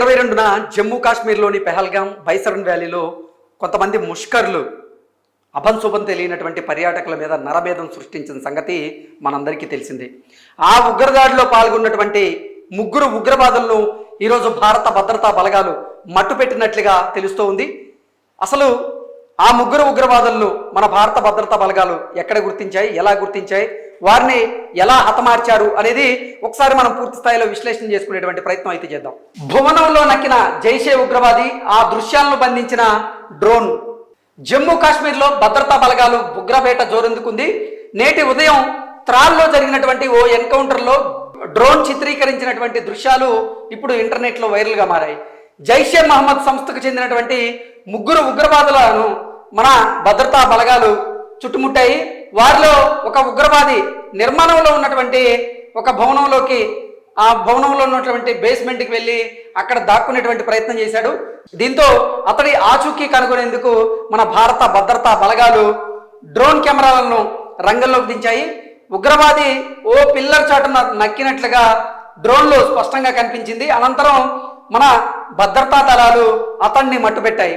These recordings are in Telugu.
ఇరవై రెండున జమ్మూ కాశ్మీర్లోని పెహల్గాం బైసరన్ వ్యాలీలో కొంతమంది ముష్కర్లు అభంశుభం తెలియనటువంటి పర్యాటకుల మీద నరభేదం సృష్టించిన సంగతి మనందరికీ తెలిసిందే. ఆ ఉగ్రదాడిలో పాల్గొన్నటువంటి ముగ్గురు ఉగ్రవాదులను ఈరోజు భారత భద్రతా బలగాలు మట్టుపెట్టినట్లుగా తెలుస్తూ ఉంది. అసలు ఆ ముగ్గురు ఉగ్రవాదులను మన భారత భద్రతా బలగాలు ఎక్కడ గుర్తించాయి? ఎలా గుర్తించాయి? వారిని ఎలా హతమార్చారు అనేది ఒకసారి మనం పూర్తి స్థాయిలో విశ్లేషణ చేసుకునేటువంటి ప్రయత్నం అయితే చేద్దాం. భువనంలో నక్కిన జైషే ఉగ్రవాది ఆ దృశ్యాలను బంధించిన డ్రోన్. జమ్మూ కాశ్మీర్లో భద్రతా బలగాలు ఉగ్రపేట జోరందుకుంది. నేటి ఉదయం త్రాల్లో జరిగినటువంటి ఓ ఎన్కౌంటర్లో డ్రోన్ చిత్రీకరించినటువంటి దృశ్యాలు ఇప్పుడు ఇంటర్నెట్లో వైరల్గా మారాయి. జైషే మహమ్మద్ సంస్థకు చెందినటువంటి ముగ్గురు ఉగ్రవాదులను మన భద్రతా బలగాలు చుట్టుముట్టాయి. వారిలో ఒక ఉగ్రవాది నిర్మాణంలో ఉన్నటువంటి ఒక భవనంలోకి ఆ భవనంలో ఉన్నటువంటి బేస్మెంట్కి వెళ్ళి అక్కడ దాక్కునేటువంటి ప్రయత్నం చేశాడు. దీంతో అతడి ఆచూకీ కనుగొనేందుకు మన భారత భద్రతా బలగాలు డ్రోన్ కెమెరాలను రంగంలోకి దించాయి. ఉగ్రవాది ఓ పిల్లర్ చాటున నక్కినట్లుగా డ్రోన్లో స్పష్టంగా కనిపించింది. అనంతరం మన భద్రతా దళాలు అతన్ని మట్టుపెట్టాయి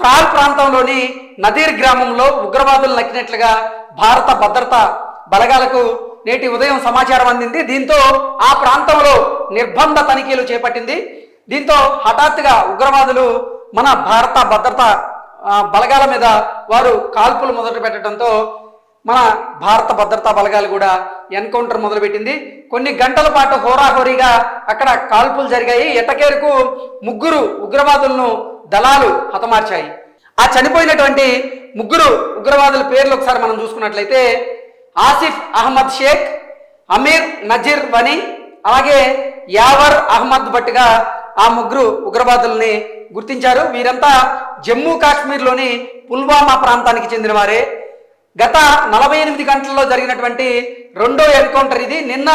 త్రాల్ ప్రాంతంలోని నదీర్ గ్రామంలో ఉగ్రవాదులు నక్కినట్లుగా భారత భద్రతా బలగాలకు నేటి ఉదయం సమాచారం అందింది. దీంతో ఆ ప్రాంతంలో నిర్బంధ తనిఖీలు చేపట్టింది. దీంతో హఠాత్తుగా ఉగ్రవాదులు మన భారత భద్రతా బలగాల మీద వారు కాల్పులు మొదలు పెట్టడంతో మన భారత భద్రతా బలగాలు కూడా ఎన్కౌంటర్ మొదలుపెట్టింది. కొన్ని గంటల పాటు హోరాహోరీగా అక్కడ కాల్పులు జరిగాయి. ఎట్టకేరకు ముగ్గురు ఉగ్రవాదులను దళాలు హతమార్చాయి. ఆ చనిపోయినటువంటి ముగ్గురు ఉగ్రవాదుల పేర్లు ఒకసారి మనం చూసుకున్నట్లయితే ఆసిఫ్ అహ్మద్ షేక్ అమీర్ నజీర్ వని అలాగే యావర్ అహ్మద్ భట్గా ఆ ముగ్గురు ఉగ్రవాదుల్ని గుర్తించారు. వీరంతా జమ్మూ కాశ్మీర్లోని పుల్వామా ప్రాంతానికి చెందిన వారే గత నలభై ఎనిమిది గంటల్లో జరిగినటువంటి రెండో ఎన్కౌంటర్ ఇది. నిన్న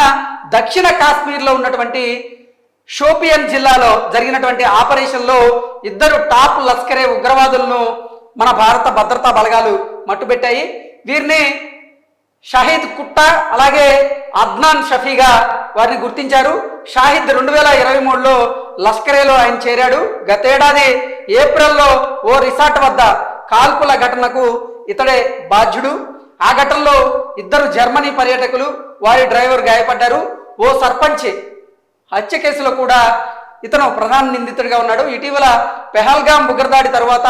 దక్షిణ కాశ్మీర్లో ఉన్నటువంటి షోపియన్ జిల్లాలో జరిగినటువంటి ఆపరేషన్లో ఇద్దరు టాప్ లస్కరే ఉగ్రవాదులను మన భారత భద్రతా బలగాలు మట్టుబెట్టాయి. వీరిని షాహిద్ కుట్టా అలాగే అద్నాన్ షఫీగా వారిని గుర్తించారు. షాహిద్ రెండు వేల ఇరవై మూడులో లష్కరేలో ఆయన చేరాడు. గతేడాది ఏప్రిల్లో ఓ రిసార్ట్ వద్ద కాల్పుల ఘటనకు ఇతడే బాధ్యుడు. ఆ ఘటనలో ఇద్దరు జర్మనీ పర్యాటకులు వారి డ్రైవర్ గాయపడ్డారు. ఓ సర్పంచ్ హత్య కేసులో కూడా ఇతను ప్రధాన నిందితుడిగా ఉన్నాడు. ఇటీవల పెహల్గాం ఉగ్రదాడి తర్వాత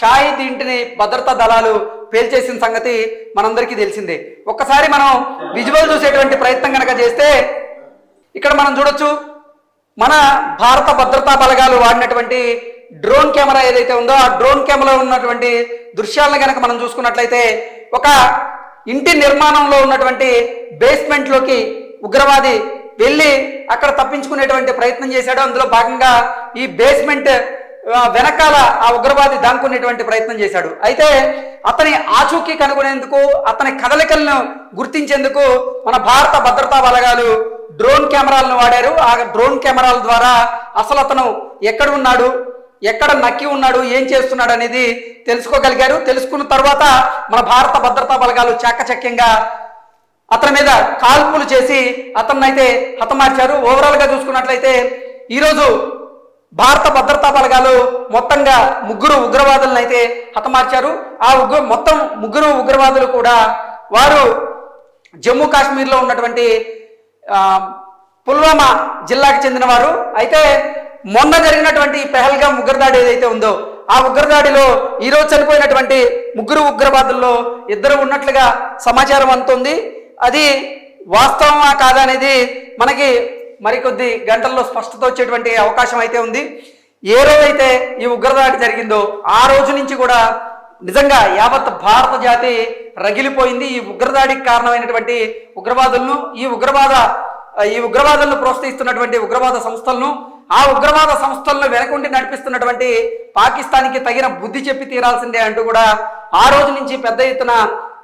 షాహిద్ ఇంటిని భద్రతా దళాలు పేల్చేసిన సంగతి మనందరికీ తెలిసిందే. ఒక్కసారి మనం విజువల్ చూసేటువంటి ప్రయత్నం కనుక చేస్తే ఇక్కడ మనం చూడొచ్చు మన భారత భద్రతా బలగాలు వాడినటువంటి డ్రోన్ కెమెరా ఏదైతే ఉందో ఆ డ్రోన్ కెమెరా ఉన్నటువంటి దృశ్యాలను కనుక మనం చూసుకున్నట్లయితే ఒక ఇంటి నిర్మాణంలో ఉన్నటువంటి బేస్మెంట్లోకి ఉగ్రవాది వెళ్ళి అక్కడ తప్పించుకునేటువంటి ప్రయత్నం చేశాడు. అందులో భాగంగా ఈ బేస్మెంట్ వెనకాల ఆ ఉగ్రవాది దాంకునేటువంటి ప్రయత్నం చేశాడు. అయితే అతని ఆచూకీ కనుగొనేందుకు అతని కదలికలను గుర్తించేందుకు మన భారత భద్రతా బలగాలు డ్రోన్ కెమెరాలను వాడారు. ఆ డ్రోన్ కెమెరాల ద్వారా అసలు అతను ఎక్కడ ఉన్నాడు ఎక్కడ నక్కి ఉన్నాడు ఏం చేస్తున్నాడు అనేది తెలుసుకోగలిగారు. తెలుసుకున్న తర్వాత మన భారత భద్రతా బలగాలు చాకచక్యంగా అతని మీద కాల్పులు చేసి అతన్నైతే హతమార్చారు. ఓవరాల్గా చూసుకున్నట్లయితే ఈరోజు భారత భద్రతా బలగాలు మొత్తంగా ముగ్గురు ఉగ్రవాదులను అయితే హతమార్చారు. ఆ ఉగ్ర మొత్తం ముగ్గురు ఉగ్రవాదులు కూడా వారు జమ్మూ కాశ్మీర్లో ఉన్నటువంటి పుల్వామా జిల్లాకు చెందినవారు. అయితే మొన్న జరిగినటువంటి పెహల్గా ఉగ్రదాడి ఏదైతే ఉందో ఆ ఉగ్రదాడిలో ఈరోజు చనిపోయినటువంటి ముగ్గురు ఉగ్రవాదుల్లో ఇద్దరు ఉన్నట్లుగా సమాచారం అందుతుంది. అది వాస్తవమా కాదనేది మనకి మరికొద్ది గంటల్లో స్పష్టత వచ్చేటువంటి అవకాశం అయితే ఉంది. ఏ రోజైతే ఈ ఉగ్రదాడి జరిగిందో ఆ రోజు నుంచి కూడా నిజంగా యావత్ భారత జాతి రగిలిపోయింది. ఈ ఉగ్రదాడికి కారణమైనటువంటి ఉగ్రవాదులను ఈ ఉగ్రవాద ఈ ఉగ్రవాదులను ప్రోత్సహిస్తున్నటువంటి ఉగ్రవాద సంస్థలను ఆ ఉగ్రవాద సంస్థలను వెనకుండి నడిపిస్తున్నటువంటి పాకిస్తాన్కి తగిన బుద్ధి చెప్పి తీరాల్సిందే అంటూ కూడా ఆ రోజు నుంచి పెద్ద ఎత్తున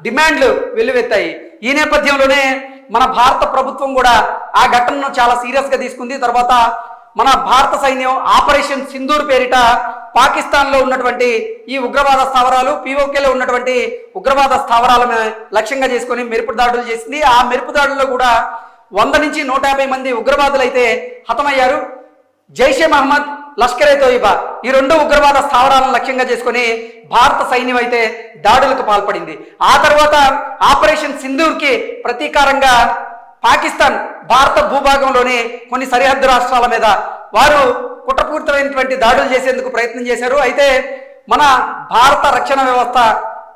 డిమాండ్లు వెల్లువెత్తాయి. ఈ నేపథ్యంలోనే మన భారత ప్రభుత్వం కూడా ఆ ఘటనను చాలా సీరియస్గా తీసుకుంది. తర్వాత మన భారత సైన్యం ఆపరేషన్ సింధూర్ పేరిట పాకిస్తాన్లో ఉన్నటువంటి ఈ ఉగ్రవాద స్థావరాలు పీఓకేలో ఉన్నటువంటి ఉగ్రవాద స్థావరాలను లక్ష్యంగా చేసుకొని మెరుపు దాడులు చేసింది. ఆ మెరుపు దాడుల్లో కూడా వంద నుంచి నూట యాభై మంది ఉగ్రవాదులు అయితే హతమయ్యారు. జైషే మహమ్మద్ లష్కరే తోయిబా. ఈ రెండు ఉగ్రవాద స్థావరాలను లక్ష్యంగా చేసుకుని భారత సైన్యం అయితే దాడులకు పాల్పడింది. ఆ తర్వాత ఆపరేషన్ సింధూర్కి ప్రతీకారంగా పాకిస్తాన్ భారత భూభాగంలోని కొన్ని సరిహద్దు రాష్ట్రాల మీద వారు కుట్రపూరితమైనటువంటి దాడులు చేసేందుకు ప్రయత్నం చేశారు. అయితే మన భారత రక్షణ వ్యవస్థ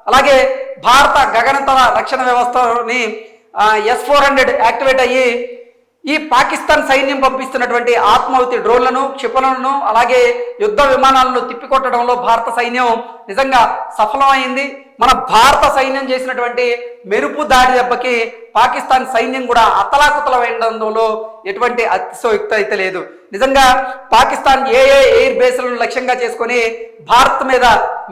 అలాగే భారత గగనతల రక్షణ వ్యవస్థని ఎస్ ఫోర్ హండ్రెడ్ యాక్టివేట్ అయ్యి ఈ పాకిస్తాన్ సైన్యం పంపిస్తున్నటువంటి ఆత్మాహుతి డ్రోన్లను క్షిపణులను అలాగే యుద్ధ విమానాలను తిప్పికొట్టడంలో భారత సైన్యం నిజంగా సఫలమైంది. మన భారత సైన్యం చేసినటువంటి మెరుపు దాడి దెబ్బకి పాకిస్తాన్ సైన్యం కూడా అతలాకుతలమైనందులో ఎటువంటి అతిశయోక్తి అయితే లేదు. నిజంగా పాకిస్తాన్ ఏ ఏ ఎయిర్ బేస్లను లక్ష్యంగా చేసుకొని భారత్ మీద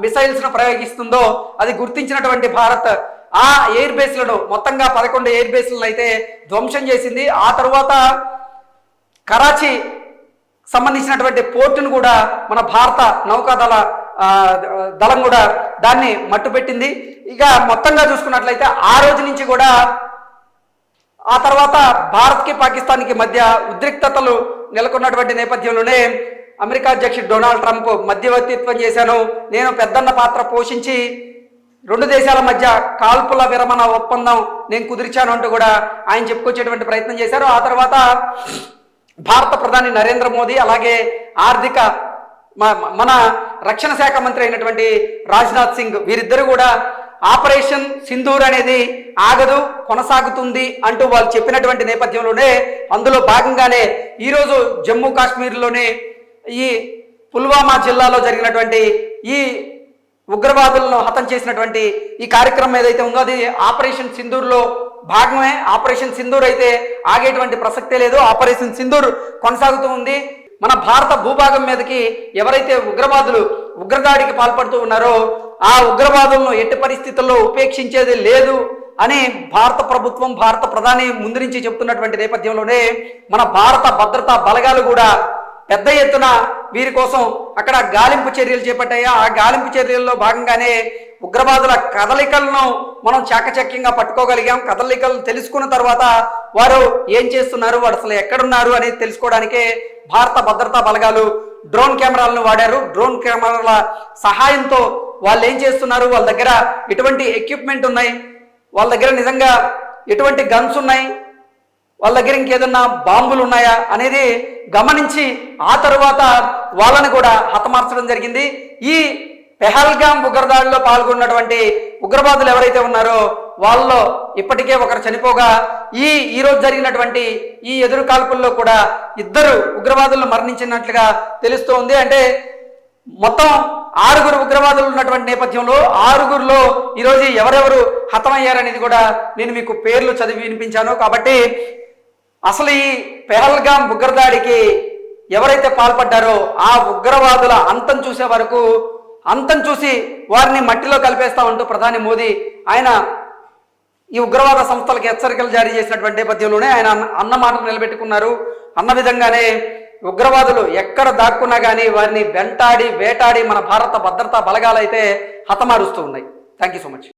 మిసైల్స్ను ప్రయోగిస్తుందో అది గుర్తించినటువంటి భారత్ ఆ ఎయిర్ బేస్లను మొత్తంగా పదకొండు ఎయిర్ బేస్లను అయితే ధ్వంసం చేసింది. ఆ తర్వాత కరాచీ సంబంధించినటువంటి పోర్టును కూడా మన భారత నౌకాదళ దళం కూడా దాన్ని మట్టుపెట్టింది. ఇక మొత్తంగా చూసుకున్నట్లయితే ఆ రోజు నుంచి కూడా ఆ తర్వాత భారత్కి పాకిస్తాన్కి మధ్య ఉద్రిక్తతలు నెలకొన్నటువంటి నేపథ్యంలోనే అమెరికా అధ్యక్షుడు డొనాల్డ్ ట్రంప్ మధ్యవర్తిత్వం చేశాను. నేను పెద్దన్న పాత్ర పోషించి రెండు దేశాల మధ్య కాల్పుల విరమణ ఒప్పందం నేను కుదిర్చాను అంటూ కూడా ఆయన చెప్పుకొచ్చేటువంటి ప్రయత్నం చేశారు. ఆ తర్వాత భారత ప్రధాని నరేంద్ర మోదీ అలాగే ఆర్థిక మ- మన రక్షణ శాఖ మంత్రి అయినటువంటి రాజ్నాథ్ సింగ్ వీరిద్దరు కూడా ఆపరేషన్ సింధూర్ అనేది ఆగదు కొనసాగుతుంది అంటూ వాళ్ళు చెప్పినటువంటి నేపథ్యంలోనే అందులో భాగంగానే ఈరోజు జమ్మూ కాశ్మీర్లోనే ఈ పుల్వామా జిల్లాలో జరిగినటువంటి ఈ ఉగ్రవాదులను హతం చేసినటువంటి ఈ కార్యక్రమం ఏదైతే ఉందో అది ఆపరేషన్ సింధూర్లో భాగమే. ఆపరేషన్ సింధూర్ అయితే ఆగేటువంటి ప్రసక్తే లేదు. ఆపరేషన్ సింధూర్ కొనసాగుతూ ఉంది. మన భారత భూభాగం మీదకి ఎవరైతే ఉగ్రవాదులు ఉగ్రదాడికి పాల్పడుతూ ఉన్నారో ఆ ఉగ్రవాదులను ఎట్టి పరిస్థితుల్లో ఉపేక్షించేది లేదు అని భారత ప్రభుత్వం భారత ప్రధాని ముందు నుంచి చెప్తున్నటువంటి నేపథ్యంలోనే మన భారత భద్రతా బలగాలు కూడా పెద్ద ఎత్తున వీరి కోసం అక్కడ గాలింపు చర్యలు చేపట్టాయా? ఆ గాలింపు చర్యల్లో భాగంగానే ఉగ్రవాదుల కదలికలను మనం చాకచక్యంగా పట్టుకోగలిగాం. కదలికలు తెలుసుకున్న తర్వాత వారు ఏం చేస్తున్నారు? వారు అసలు ఎక్కడున్నారు అనేది తెలుసుకోవడానికే భారత భద్రతా బలగాలు డ్రోన్ కెమెరాలను వాడారు. డ్రోన్ కెమెరాల సహాయంతో వాళ్ళు ఏం చేస్తున్నారు? వాళ్ళ దగ్గర ఎటువంటి ఎక్విప్మెంట్ ఉన్నాయి? వాళ్ళ దగ్గర నిజంగా ఎటువంటి గన్స్ ఉన్నాయి? వాళ్ళ దగ్గర ఇంకేదన్నా బాంబులు ఉన్నాయా అనేది గమనించి ఆ తరువాత వాళ్ళని కూడా హతమార్చడం జరిగింది. ఈ పెహల్గాం ఉగ్రదాడిలో పాల్గొన్నటువంటి ఉగ్రవాదులు ఎవరైతే ఉన్నారో వాళ్ళలో ఇప్పటికే ఒకరు చనిపోగా ఈ ఈరోజు జరిగినటువంటి ఈ ఎదురు కాల్పుల్లో కూడా ఇద్దరు ఉగ్రవాదులను మరణించినట్లుగా తెలుస్తోంది. అంటే మొత్తం ఆరుగురు ఉగ్రవాదులు ఉన్నటువంటి నేపథ్యంలో ఆరుగురులో ఈరోజు ఎవరెవరు హతమయ్యారనేది కూడా నేను మీకు పేర్లు చదివి వినిపించాను. కాబట్టి అసలు ఈ పెహల్గాం ఉగ్రదాడికి ఎవరైతే పాల్పడ్డారో ఆ ఉగ్రవాదుల అంతం చూసే వరకు అంతం చూసి వారిని మట్టిలో కలిపేస్తా ఉంటూ ప్రధాని మోదీ ఆయన ఈ ఉగ్రవాద సంస్థలకు హెచ్చరికలు జారీ చేసినటువంటి నేపథ్యంలోనే ఆయన అన్న- మాట నిలబెట్టుకున్నారు. అన్న విధంగానే ఉగ్రవాదులు ఎక్కడ దాక్కున్నా కానీ వారిని వెంటాడి వేటాడి మన భారత భద్రతా బలగాలైతే హతమారుస్తూ ఉన్నాయి. Thank you so much